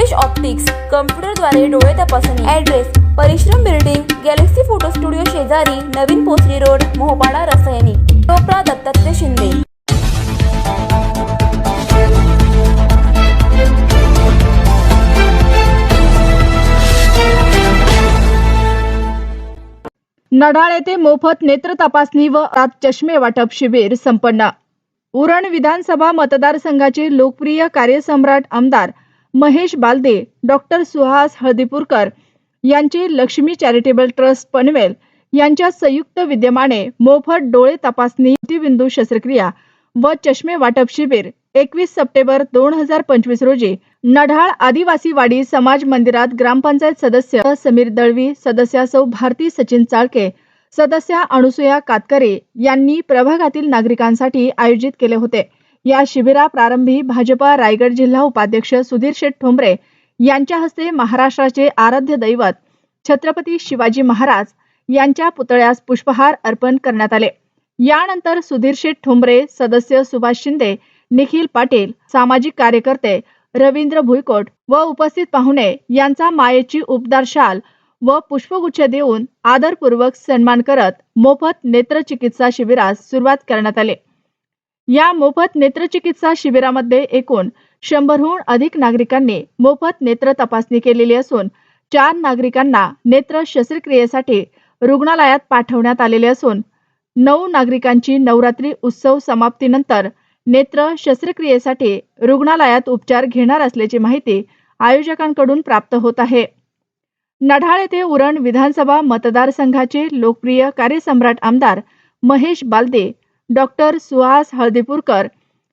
Rupesh optics कम्प्युटरद्वारे डोळे तपासणी. Address परिश्रम बिल्डिंग गॅलेक्सी फोटो स्टुडिओ शेजारी नवीन पोसरी रोड मोहपाडा रसायनी. टोपरा दत्तात्रय शिंदे. नढाळ येथे मोफत नेत्र तपासणी व रात चष्मे वाटप शिबिर संपन्न. उरण विधानसभा मतदारसंघाचे लोकप्रिय कार्यसम्राट आमदार महेश बालदे डॉक्टर सुहास हळदीपूरकर यांचे लक्ष्मी चॅरिटेबल ट्रस्ट पनवेल यांच्या संयुक्त विद्यमाने मोफत डोळे तपासणी मोतीबिंदू शस्त्रक्रिया व चष्मे वाटप शिबिर एकवीस सप्टेंबर दोन हजार पंचवीस रोजी नढाळ आदिवासी वाडी समाज मंदिरात ग्रामपंचायत सदस्य समीर दळवी सदस्या सौ भारती सचिन चाळके सदस्या अनुसुया कातकरे यांनी प्रभागातील नागरिकांसाठी आयोजित केले होते. या शिबिराप्रारंभी भाजपा रायगड जिल्हा उपाध्यक्ष सुधीर शेठ ठोंबरे यांच्या हस्ते महाराष्ट्राचे आराध्य दैवत छत्रपती शिवाजी महाराज यांच्या पुतळ्यास पुष्पहार अर्पण करण्यात आले. यानंतर सुधीर शेठ ठोंबरे सदस्य सुभाष शिंदे निखिल पाटील सामाजिक कार्यकर्ते रवींद्र भुईकोट व उपस्थित पाहुणे यांचा मायेची उबदार शाल व पुष्पगुच्छ देऊन आदरपूर्वक सन्मान करत मोफत नेत्रचिकित्सा शिबिरास सुरुवात करण्यात आली. या मोफत नेत्रचिकित्सा शिबिरामध्ये एकूण शंभरहून अधिक नागरिकांनी मोफत नेत्र तपासणी केलेली असून चार नागरिकांना नेत्र शस्त्रक्रियेसाठी रुग्णालयात पाठवण्यात आलेले असून नऊ नागरिकांची नवरात्री उत्सव समाप्तीनंतर नेत्र शस्त्रक्रियेसाठी रुग्णालयात उपचार घेणार असल्याची माहिती आयोजकांकडून प्राप्त होत आहे. नढाळ येथे उरण विधानसभा मतदारसंघाचे लोकप्रिय कार्यसम्राट आमदार महेश बालदे डॉक्टर सुहास हळदीपूरकर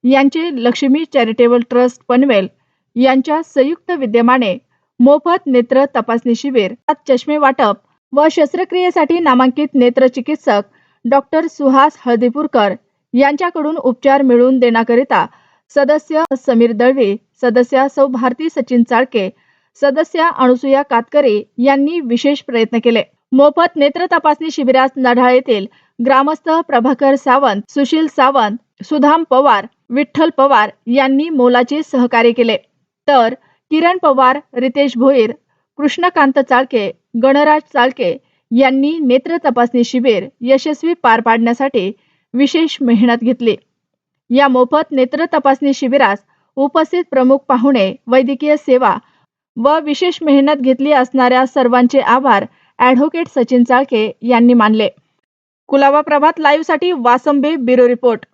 यांचे लक्ष्मी चॅरिटेबल ट्रस्ट पनवेल यांच्या संयुक्त विद्यमाने मोफत नेत्र तपासणी शिबिर चष्मे वाटप व शस्त्रक्रियेसाठी नामांकित नेत्रचिकित्सक डॉक्टर सुहास हळदीपूरकर यांच्याकडून उपचार मिळवून देण्याकरिता सदस्य समीर दळवे सदस्या सौ भारती सचिन चाळके सदस्या अनुसुया कातकरे यांनी विशेष प्रयत्न केले. मोफत नेत्र तपासणी शिबिरास नढाळ येथील ग्रामस्थ प्रभाकर सावंत सुशील सावंत सुधाम पवार विठ्ठल पवार यांनी मोलाचे सहकार्य केले. तर किरण पवार रितेश भोईर कृष्णकांत चाळके गणराज चाळके यांनी नेत्र तपासणी शिबिर यशस्वी पार पाडण्यासाठी विशेष मेहनत घेतली. या मोफत नेत्र तपासणी शिबिरास उपस्थित प्रमुख पाहुणे वैद्यकीय सेवा व विशेष मेहनत घेतली असणाऱ्या सर्वांचे आभार ॲडव्होकेट सचिन चाळके यांनी मानले. कुलाबा प्रभात लाईव्हसाठी वासंबे ब्युरो रिपोर्ट.